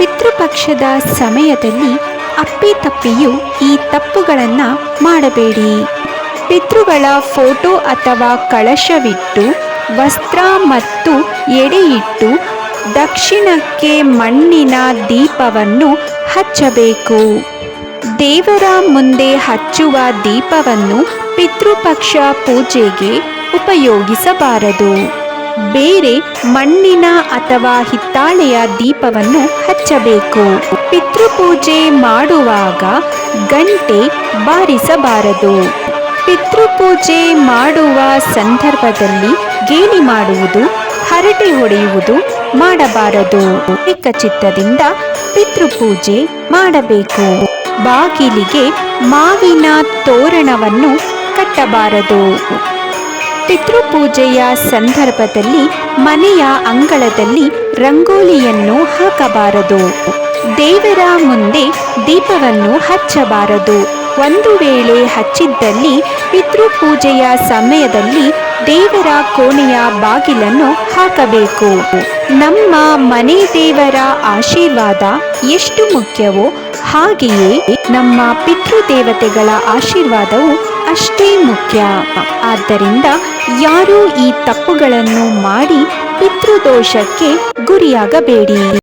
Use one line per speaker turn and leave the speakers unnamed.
ಪಿತೃಪಕ್ಷದ ಸಮಯದಲ್ಲಿ ಅಪ್ಪಿತಪ್ಪಿಯೂ ಈ ತಪ್ಪುಗಳನ್ನು ಮಾಡಬೇಡಿ. ಪಿತೃಗಳ ಫೋಟೋ ಅಥವಾ ಕಳಶವಿಟ್ಟು ವಸ್ತ್ರ ಮತ್ತು ಎಡೆಯಿಟ್ಟು ದಕ್ಷಿಣಕ್ಕೆ ಮಣ್ಣಿನ ದೀಪವನ್ನು ಹಚ್ಚಬೇಕು. ದೇವರ ಮುಂದೆ ಹಚ್ಚುವ ದೀಪವನ್ನು ಪಿತೃಪಕ್ಷ ಪೂಜೆಗೆ ಉಪಯೋಗಿಸಬಾರದು. ಬೇರೆ ಮಣ್ಣಿನ ಅಥವಾ ಹಿತ್ತಾಳೆಯ ದೀಪವನ್ನು ಹಚ್ಚಬೇಕು. ಪಿತೃಪೂಜೆ ಮಾಡುವಾಗ ಗಂಟೆ ಬಾರಿಸಬಾರದು. ಪಿತೃಪೂಜೆ ಮಾಡುವ ಸಂದರ್ಭದಲ್ಲಿ ಗೇಲಿ ಮಾಡುವುದು, ಹರಟೆ ಹೊಡೆಯುವುದು ಮಾಡಬಾರದು. ಚಿತ್ತದಿಂದ ಪಿತೃಪೂಜೆ ಮಾಡಬೇಕು. ಬಾಗಿಲಿಗೆ ಮಾವಿನ ತೋರಣವನ್ನು ಕಟ್ಟಬಾರದು. ಪಿತೃಪೂಜೆಯ ಸಂದರ್ಭದಲ್ಲಿ ಮನೆಯ ಅಂಗಳದಲ್ಲಿ ರಂಗೋಲಿಯನ್ನು ಹಾಕಬಾರದು. ದೇವರ ಮುಂದೆ ದೀಪವನ್ನು ಹಚ್ಚಬಾರದು. ಒಂದು ವೇಳೆ ಹಚ್ಚಿದ್ದಲ್ಲಿ ಪಿತೃಪೂಜೆಯ ಸಮಯದಲ್ಲಿ ದೇವರ ಕೋಣೆಯ ಬಾಗಿಲನ್ನು ಹಾಕಬೇಕು. ನಮ್ಮ ಮನೆ ದೇವರ ಆಶೀರ್ವಾದ ಎಷ್ಟು ಮುಖ್ಯವೋ ಹಾಗೆಯೇ ನಮ್ಮ ಪಿತೃದೇವತೆಗಳ ಆಶೀರ್ವಾದವು ಅಷ್ಟೇ ಮುಖ್ಯ. ಆದ್ದರಿಂದ ಯಾರೂ ಈ ತಪ್ಪುಗಳನ್ನು ಮಾಡಿ ಪಿತೃದೋಷಕ್ಕೆ ಗುರಿಯಾಗಬೇಡಿ.